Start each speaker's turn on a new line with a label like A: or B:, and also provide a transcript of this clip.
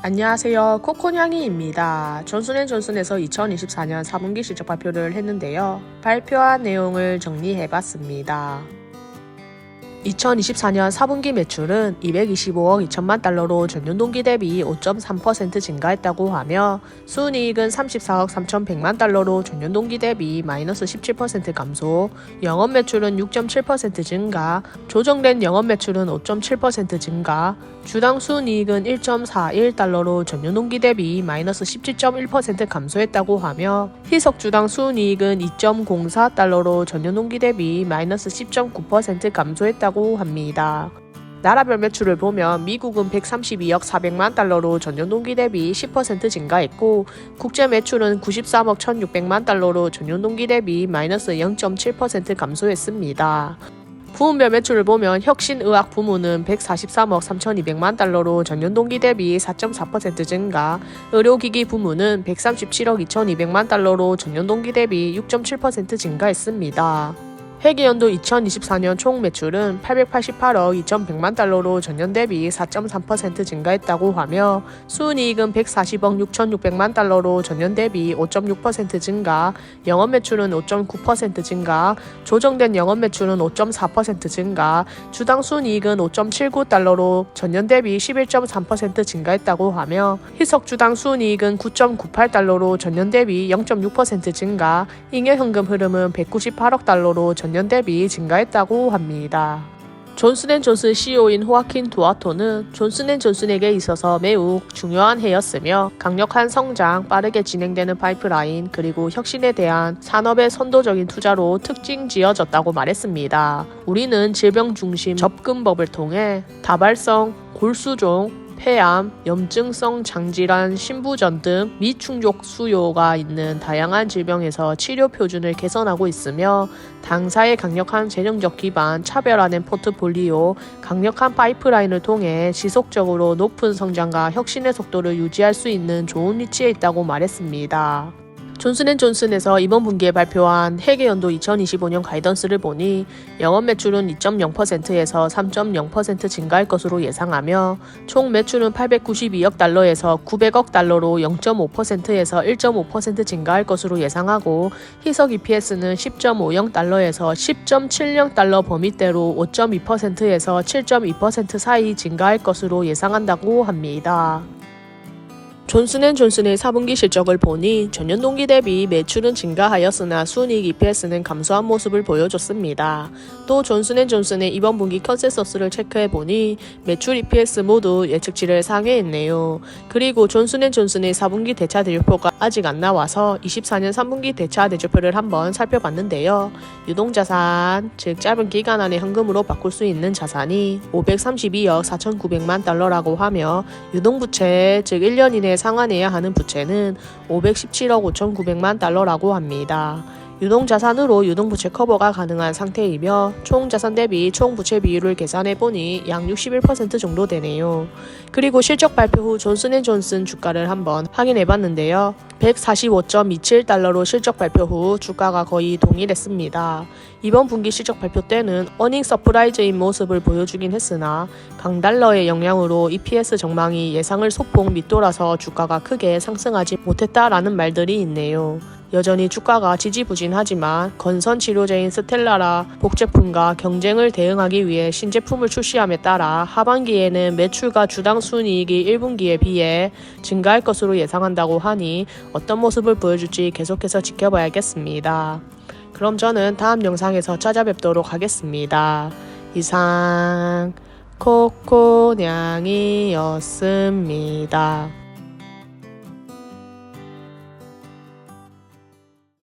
A: 안녕하세요. 코코냥이입니다. 존슨앤존슨에서 2024년 4분기 실적 발표를 했는데요. 발표한 내용을 정리해봤습니다. 2024년 4분기 매출은 225억 2천만 달러로 전년 동기 대비 5.3% 증가했다고 하며 순이익은 34억 3,100만 달러로 전년 동기 대비 마이너스 17% 감소, 영업 매출은 6.7% 증가, 조정된 영업 매출은 5.7% 증가, 주당 순이익은 1.41달러로 전년 동기 대비 마이너스 17.1% 감소했다고 하며 희석 주당 순이익은 2.04달러로 전년 동기 대비 마이너스 10.9% 감소했다고 합니다. 나라별 매출을 보면 미국은 132억 400만 달러로 전년 동기 대비 10% 증가했고 국제 매출은 93억 1600만 달러로 전년 동기 대비 마이너스 0.7% 감소했습니다. 부문별 매출을 보면 혁신의학 부문은 143억 3,200만 달러로 전년 동기 대비 4.4% 증가, 의료기기 부문은 137억 2,200만 달러로 전년 동기 대비 6.7% 증가했습니다. 회계연도 2024년 총 매출은 888억 2,100만 달러로 전년 대비 4.3% 증가했다고 하며 순이익은 140억 6,600만 달러로 전년 대비 5.6% 증가, 영업 매출은 5.9% 증가, 조정된 영업 매출은 5.4% 증가, 주당 순이익은 5.79 달러로 전년 대비 11.3% 증가했다고 하며 희석 주당 순이익은 9.98 달러로 전년 대비 0.6% 증가, 잉여 현금 흐름은 198억 달러로 전년 대비 증가했다고 합니다. 존슨앤존슨 CEO인 호아킨 두아토는 존슨앤존슨에게 있어서 매우 중요한 해였으며 강력한 성장, 빠르게 진행되는 파이프라인, 그리고 혁신에 대한 산업의 선도적인 투자로 특징 지어졌다고 말했습니다. 우리는 질병 중심 접근법을 통해 다발성, 골수종, 폐암, 염증성 장질환, 신부전 등 미충족 수요가 있는 다양한 질병에서 치료 표준을 개선하고 있으며 당사의 강력한 재정적 기반, 차별화된 포트폴리오, 강력한 파이프라인을 통해 지속적으로 높은 성장과 혁신의 속도를 유지할 수 있는 좋은 위치에 있다고 말했습니다. 존슨앤존슨에서 이번 분기에 발표한 회계 연도 2025년 가이던스를 보니 영업 매출은 2.0%에서 3.0% 증가할 것으로 예상하며 총 매출은 892억 달러에서 900억 달러로 0.5%에서 1.5% 증가할 것으로 예상하고 희석 EPS는 10.50 달러에서 10.70 달러 범위대로 5.2%에서 7.2% 사이 증가할 것으로 예상한다고 합니다. 존슨앤존슨의 4분기 실적을 보니 전년 동기 대비 매출은 증가하였으나 순이익 EPS는 감소한 모습을 보여줬습니다. 또 존슨앤존슨의 이번 분기 컨센서스를 체크해 보니 매출 EPS 모두 예측치를 상회했네요. 그리고 존슨앤존슨의 4분기 대차 대조표가 아직 안 나와서 24년 3분기 대차 대조표를 한번 살펴봤는데요. 유동자산, 즉 짧은 기간 안에 현금으로 바꿀 수 있는 자산이 532억 4,900만 달러라고 하며 유동부채, 즉 1년 이내 상환해야 하는 부채는 517억 5,900만 달러라고 합니다. 유동자산으로 유동부채 커버가 가능한 상태이며 총자산 대비 총부채 비율을 계산해보니 약 61% 정도 되네요. 그리고 실적 발표 후 존슨앤존슨 주가를 한번 확인해봤는데요. 145.27달러로 실적 발표 후 주가가 거의 동일했습니다. 이번 분기 실적 발표 때는 어닝 서프라이즈인 모습을 보여주긴 했으나 강달러의 영향으로 EPS 전망이 예상을 소폭 밑돌아서 주가가 크게 상승하지 못했다라는 말들이 있네요. 여전히 주가가 지지부진하지만 건선 치료제인 스텔라라 복제품과 경쟁을 대응하기 위해 신제품을 출시함에 따라 하반기에는 매출과 주당 순이익이 1분기에 비해 증가할 것으로 예상한다고 하니 어떤 모습을 보여줄지 계속해서 지켜봐야겠습니다. 그럼 저는 다음 영상에서 찾아뵙도록 하겠습니다. 이상 코코냥이었습니다.